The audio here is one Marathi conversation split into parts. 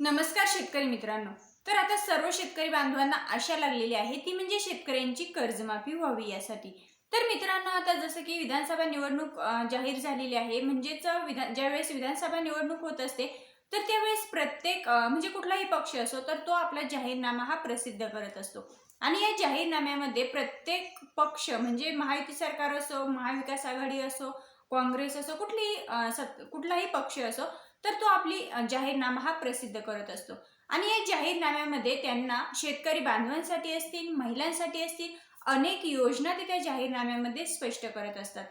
नमस्कार शेतकरी मित्रांनो. तर आता सर्व शेतकरी बांधवांना आशा लागलेली आहे ती म्हणजे शेतकऱ्यांची कर्जमाफी व्हावी यासाठी. तर मित्रांनो आता जसं की विधानसभा निवडणूक जाहीर झालेली आहे म्हणजेच विधान ज्यावेळेस विधानसभा निवडणूक होत असते तर त्यावेळेस प्रत्येक म्हणजे कुठलाही पक्ष असो तर तो आपला जाहीरनामा हा प्रसिद्ध करत असतो. आणि या जाहीरनाम्यामध्ये प्रत्येक पक्ष म्हणजे महायुती सरकार असो महाविकास आघाडी असो काँग्रेस असो कुठलीही कुठलाही पक्ष असो तर तो आपली जाहीरनामा हा प्रसिद्ध करत असतो. आणि या जाहीरनाम्यामध्ये त्यांना शेतकरी बांधवांसाठी असतील महिलांसाठी असतील अनेक योजना ते त्या जाहीरनाम्यामध्ये स्पष्ट करत असतात.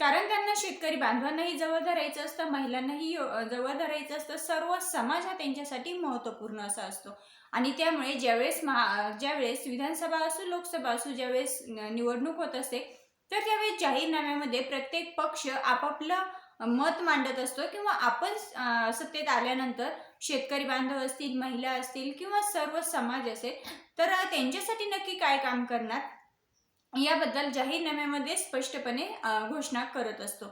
कारण त्यांना शेतकरी बांधवांनाही जवळ धरायचं असतं महिलांनाही जवळ धरायचं असतं. सर्व समाज हा त्यांच्यासाठी महत्त्वपूर्ण असा असतो. आणि त्यामुळे ज्यावेळेस महा ज्यावेळेस विधानसभा असो लोकसभा असो ज्यावेळेस निवडणूक होत असते तर त्यावेळेस जाहीरनाम्यामध्ये प्रत्येक पक्ष आपापलं मत मांडत असतो किंवा आपण सत्तेत आल्यानंतर शेतकरी बांधव असतील महिला असतील किंवा सर्व समाज असेल तर त्यांच्यासाठी नक्की काय काम करणार? याबद्दल जाहीरनाम्यामध्ये स्पष्टपणे घोषणा करत असतो.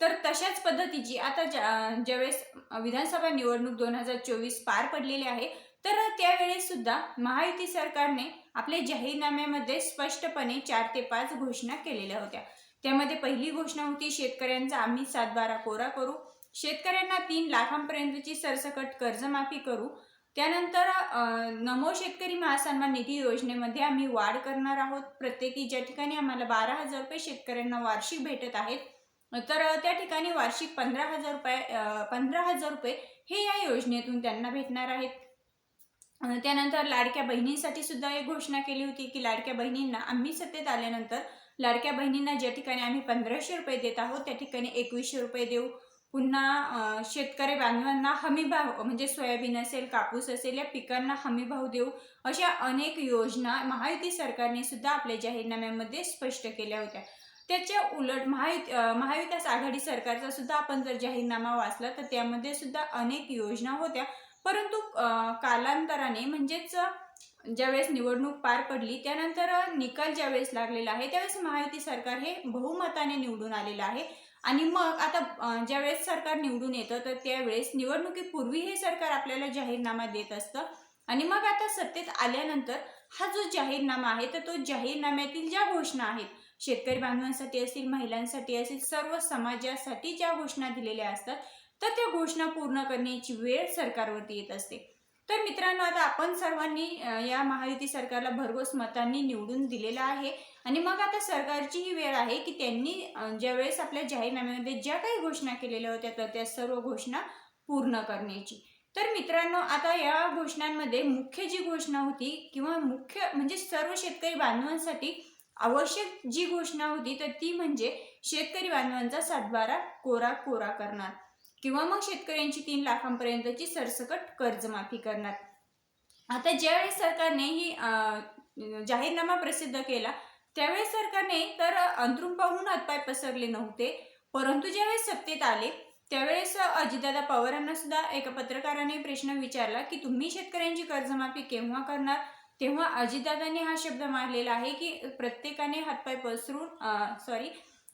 तर तशाच पद्धतीची आता ज्या ज्यावेळेस विधानसभा निवडणूक दोन हजार चोवीस पार पडलेली आहे तर त्यावेळेस सुद्धा महायुती सरकारने आपल्या जाहीरनाम्यामध्ये स्पष्टपणे चार ते पाच घोषणा केलेल्या होत्या. त्यामध्ये पहिली घोषणा होती शेतकऱ्यांचा आम्ही सातबारा कोरा करू. शेतकऱ्यांना तीन लाखांपर्यंतची सरसकट कर्जमाफी करू. त्यानंतर नमो शेतकरी महासन्मान निधी योजनेमध्ये आम्ही वाढ करणार आहोत. प्रत्येकी ज्या ठिकाणी आम्हाला बारा हजार रुपये शेतकऱ्यांना वार्षिक भेटत आहेत तर त्या ठिकाणी वार्षिक पंधरा हजार रुपये पंधरा हजार रुपये हे या योजनेतून त्यांना भेटणार आहेत. त्यानंतर लाडक्या बहिणींसाठी सुद्धा एक घोषणा केली होती की लाडक्या बहिणींना आम्ही सत्तेत आल्यानंतर लाडक्या बहिणींना ज्या ठिकाणी आम्ही पंधराशे रुपये देत आहोत त्या ठिकाणी एकवीसशे रुपये देऊ. पुन्हा शेतकरी बांधवांना हमी भाव म्हणजे सोयाबीन असेल कापूस असेल या पिकांना हमी भाव देऊ. अशा अनेक योजना महायुती सरकारने सुद्धा आपल्या जाहीरनाम्यामध्ये स्पष्ट केल्या होत्या. त्याच्या उलट महायुती महाविकास आघाडी सरकारचा सुद्धा आपण जर जाहीरनामा वाचला तर त्यामध्ये सुद्धा अनेक योजना होत्या. परंतु कालांतराने म्हणजेच ज्यावेळेस निवडणूक पार पडली त्यानंतर निकाल ज्यावेळेस लागलेला आहे त्यावेळेस महायुती सरकार हे बहुमताने निवडून आलेलं आहे. आणि मग आता ज्यावेळेस सरकार निवडून येतं तर त्यावेळेस निवडणुकीपूर्वी हे सरकार आपल्याला जाहीरनामा देत असतं. आणि मग आता सत्तेत आल्यानंतर हा जो जाहीरनामा आहे तर तो जाहीरनाम्यातील ज्या घोषणा आहेत शेतकरी बांधवांसाठी असतील महिलांसाठी असतील सर्व समाजासाठी ज्या घोषणा दिलेल्या असतात तर त्या घोषणा पूर्ण करण्याची वेळ सरकारवरती येत असते. तर मित्रांनो आता आपण सर्वांनी या महायुती सरकारला भरघोस मतांनी निवडून दिलेला आहे. आणि मग आता सरकारची ही वेळ आहे की त्यांनी ज्यावेळेस आपल्या जाहीरनाम्यामध्ये ज्या काही घोषणा केलेल्या होत्या तर त्या सर्व घोषणा पूर्ण करण्याची. तर मित्रांनो आता या घोषणांमध्ये मुख्य जी घोषणा होती किंवा मुख्य म्हणजे सर्व शेतकरी बांधवांसाठी आवश्यक जी घोषणा होती तर ती म्हणजे शेतकरी बांधवांचा सातबारा कोरा कोरा करणार. किंवा मग शेतकऱ्यांची तीन लाखांपर्यंतची सरसकट कर्जमाफी करणार. आता ज्यावेळेस सरकारने ही जाहीरनामा प्रसिद्ध केला त्यावेळेस सरकारने तर अंतरुण पाहून हातपाय पसरले नव्हते परंतु ज्यावेळेस सत्तेत आले त्यावेळेस अजितदादा पवारांना सुद्धा एका पत्रकाराने प्रश्न विचारला की तुम्ही शेतकऱ्यांची कर्जमाफी केव्हा करणार? तेव्हा अजितदादांनी हा शब्द मारलेला आहे की प्रत्येकाने हातपाय पसरून सॉरी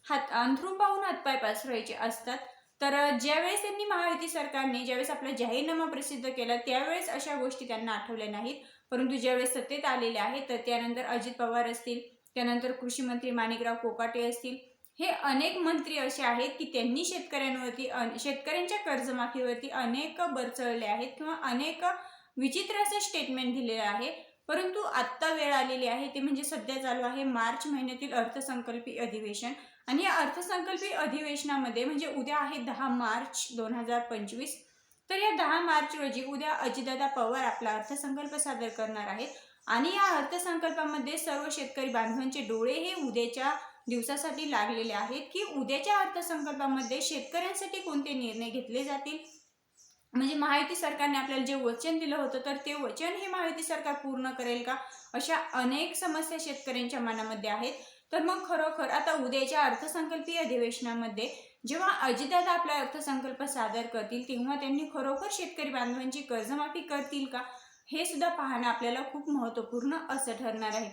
हात अंथरून पाहून हातपाय पसरायचे असतात. तर ज्यावेळेस त्यांनी महायुती सरकारने ज्यावेळेस आपला जाहीरनामा प्रसिद्ध केला त्यावेळेस अशा गोष्टी त्यांना आठवल्या नाहीत. परंतु ज्यावेळेस सत्तेत आलेले आहेत तर त्यानंतर अजित पवार असतील त्यानंतर कृषी मंत्री माणिकराव कोकाटे असतील हे अनेक मंत्री असे आहेत की त्यांनी शेतकऱ्यांवरती अन- शेतकऱ्यांच्या कर्जमाफीवरती अनेक बरचळले आहेत किंवा अनेक विचित्र असं स्टेटमेंट दिलेलं आहे. परंतु आत्ता वेळ आलेली आहे ते म्हणजे सध्या चालू आहे मार्च महिन्यातील अर्थसंकल्पीय अधिवेशन. आणि या अर्थसंकल्पीय अधिवेशनामध्ये म्हणजे उद्या आहे दहा मार्च दोन हजार पंचवीस तर या दहा मार्च रोजी उद्या अजितदादा पवार आपला अर्थसंकल्प सादर करणार आहेत. आणि या अर्थसंकल्पामध्ये सर्व शेतकरी बांधवांचे डोळे हे उद्याच्या दिवसासाठी लागलेले आहेत की उद्याच्या अर्थसंकल्पामध्ये शेतकऱ्यांसाठी कोणते निर्णय घेतले जातील? म्हणजे महायुती सरकारने आपल्याला जे वचन दिलं होतं तर ते वचन हे महायुती सरकार पूर्ण करेल का? अशा अनेक समस्या शेतकऱ्यांच्या मनामध्ये आहेत. तर मग खरोखर आता उद्याच्या अर्थसंकल्पीय अधिवेशनामध्ये जेव्हा अजितदादा आपला अर्थसंकल्प सादर करतील तेव्हा त्यांनी खरोखर शेतकरी बांधवांची कर्जमाफी करतील का? हे सुद्धा पाहणं आपल्याला खूप महत्त्वपूर्ण असं ठरणार आहे.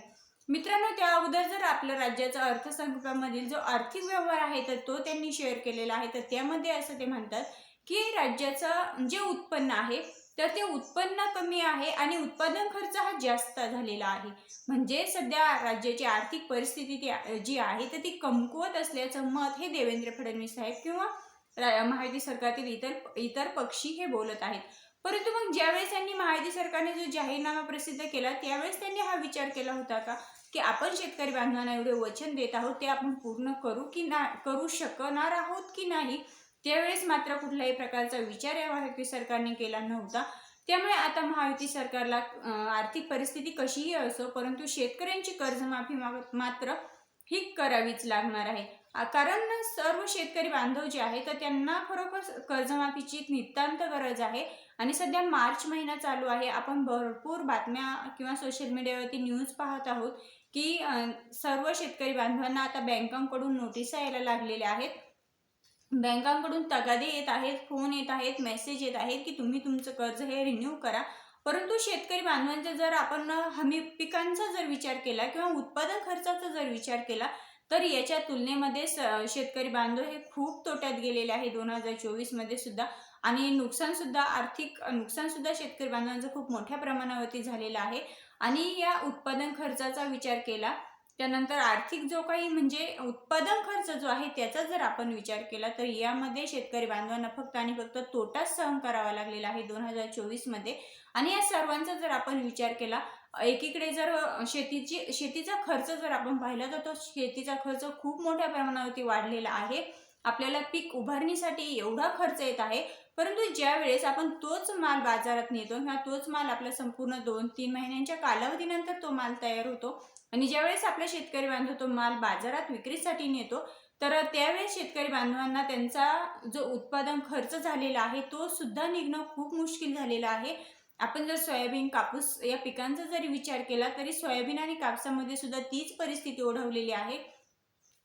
मित्रांनो त्या अगोदर जर आपल्या राज्याचा अर्थसंकल्पामधील जो आर्थिक व्यवहार आहे तर तो त्यांनी शेअर केलेला आहे. तर त्यामध्ये असं ते म्हणतात की राज्याचं जे उत्पन्न आहे तर ते उत्पन्न कमी आहे आणि उत्पादन खर्च हा जास्त झालेला आहे. म्हणजे सध्या राज्याची आर्थिक परिस्थिती ती जी आहे तर ती कमकुवत असल्याचं मत हे देवेंद्र फडणवीस साहेब किंवा महायुती सरकारतील इतर इतर पक्षी हे बोलत आहेत. परंतु मग ज्यावेळेस त्यांनी महायुती सरकारने जो जाहीरनामा प्रसिद्ध केला त्यावेळेस त्यांनी हा विचार केला होता का? की आपण शेतकरी बांधवांना एवढे वचन देत आहोत ते आपण पूर्ण करू की ना करू शकणार आहोत की नाही? त्यावेळेस मात्र कुठल्याही प्रकारचा विचार या महायुती सरकारने केला नव्हता. त्यामुळे आता महायुती सरकारला आर्थिक परिस्थिती कशीही असो परंतु शेतकऱ्यांची कर्जमाफी मा- मात्र ही करावीच लागणार आहे. कारण सर्व शेतकरी बांधव जे आहे तर त्यांना खरोखर कर्जमाफीची एक नितांत गरज आहे. आणि सध्या मार्च महिना चालू आहे. आपण भरपूर बातम्या किंवा सोशल मीडियावरती न्यूज पाहत आहोत की सर्व शेतकरी बांधवांना आता बँकांकडून नोटिसा यायला लागलेल्या आहेत. बँकांकडून तगादे येत आहेत फोन येत आहेत मेसेज येत आहेत की तुम्ही तुमचं कर्ज हे रिन्यू करा. परंतु शेतकरी बांधवांचा जर आपण हमी पिकांचा जर विचार केला किंवा उत्पादन खर्चाचा जर विचार केला तर याच्या तुलनेमध्ये स- शेतकरी बांधव हे खूप तोट्यात गेलेले आहे दोन हजार चोवीसमध्ये सुद्धा. आणि नुकसानसुद्धा आर्थिक नुकसानसुद्धा शेतकरी बांधवांचं खूप मोठ्या प्रमाणावरती झालेलं आहे. आणि या उत्पादन खर्चाचा विचार केला त्यानंतर आर्थिक जो काही म्हणजे उत्पादन खर्च जो आहे त्याचा जर आपण विचार केला तर यामध्ये शेतकरी बांधवांना फक्त आणि फक्त तोटाच सहन करावा लागलेला आहे दोन हजार चोवीसमध्ये आणि या सर्वांचा जर आपण विचार केला एकीकडे जर शेतीची शेतीचा खर्च जर आपण पाहिला तर तो शेतीचा खर्च खूप मोठ्या प्रमाणावरती वाढलेला आहे. आपल्याला पीक उभारणीसाठी एवढा खर्च येत आहे. परंतु ज्या वेळेस आपण तोच माल बाजारात नेतो किंवा तोच माल आपल्या संपूर्ण दोन तीन महिन्यांच्या कालावधीनंतर तो माल तयार होतो आणि ज्यावेळेस आपला शेतकरी बांधव तो माल बाजारात विक्रीसाठी नेतो तर त्यावेळेस शेतकरी बांधवांना त्यांचा जो उत्पादन खर्च झालेला आहे तो सुद्धा निघणं खूप मुश्किल झालेलं आहे. आपण जर सोयाबीन कापूस या पिकांचा जरी विचार केला तरी सोयाबीन आणि कापसामध्ये सुद्धा तीच परिस्थिती ओढवलेली आहे.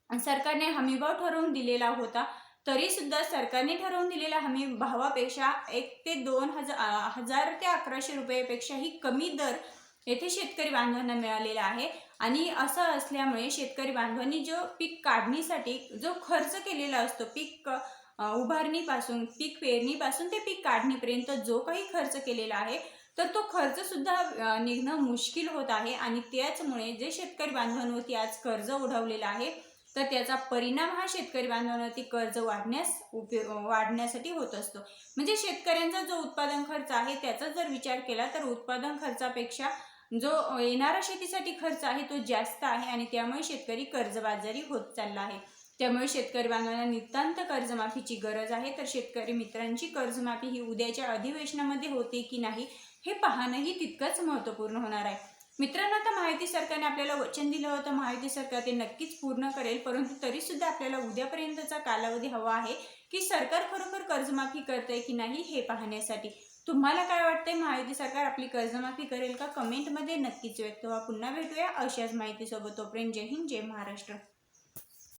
सरकारने हमीभाव ठरवून दिलेला होता. तरी सुद्धा सरकारने ठरवून दिलेल्या हमी भावापेक्षा एक ते दोन हजार हजार ते अकराशे रुपयापेक्षाही कमी दर येथे शेतकरी बांधवांना मिळालेला आहे. आणि असं असल्यामुळे शेतकरी बांधवांनी जो पीक काढणीसाठी जो खर्च केलेला असतो पीक उभारणीपासून पीक पेरणीपासून ते पीक काढणीपर्यंत जो काही खर्च केलेला आहे तर तो खर्च सुद्धा निघणं मुश्किल होत आहे. आणि त्याचमुळे जे शेतकरी बांधवांवरती आज कर्ज उडवलेलं आहे तर त्याचा परिणाम हा शेतकरी बांधवांवरती कर्ज वाढण्यास उपयोग वाढण्यासाठी होत असतो. म्हणजे शेतकऱ्यांचा जो उत्पादन खर्च आहे त्याचा जर विचार केला तर उत्पादन खर्चापेक्षा जो येणारा शेतीसाठी खर्च आहे तो जास्त आहे आणि त्यामुळे शेतकरी कर्जबाजारी होत चालला आहे. त्यामुळे शेतकरी बांधवांना नितांत कर्जमाफीची गरज आहे. तर शेतकरी मित्रांची कर्जमाफी ही उद्याच्या अधिवेशनामध्ये होते की नाही हे पाहणंही तितकंच महत्त्वपूर्ण होणार आहे. मित्रांनो आता माहिती सरकारने आपल्याला वचन दिलं होतं. माहिती सरकार ते नक्कीच पूर्ण करेल परंतु तरी सुद्धा आपल्याला उद्यापर्यंतचा कालावधी हवा आहे की सरकार खरोखर कर्जमाफी करतंय की नाही हे पाहण्यासाठी. तुम्हाला काय वाटतंय? महायुती सरकार आपली कर्जमाफी करेल का? कमेंटमध्ये नक्कीच व्यक्त व्हा. पुन्हा भेटूया अशाच माहितीसोबत. तोपर्यंत जय हिंद जय महाराष्ट्र.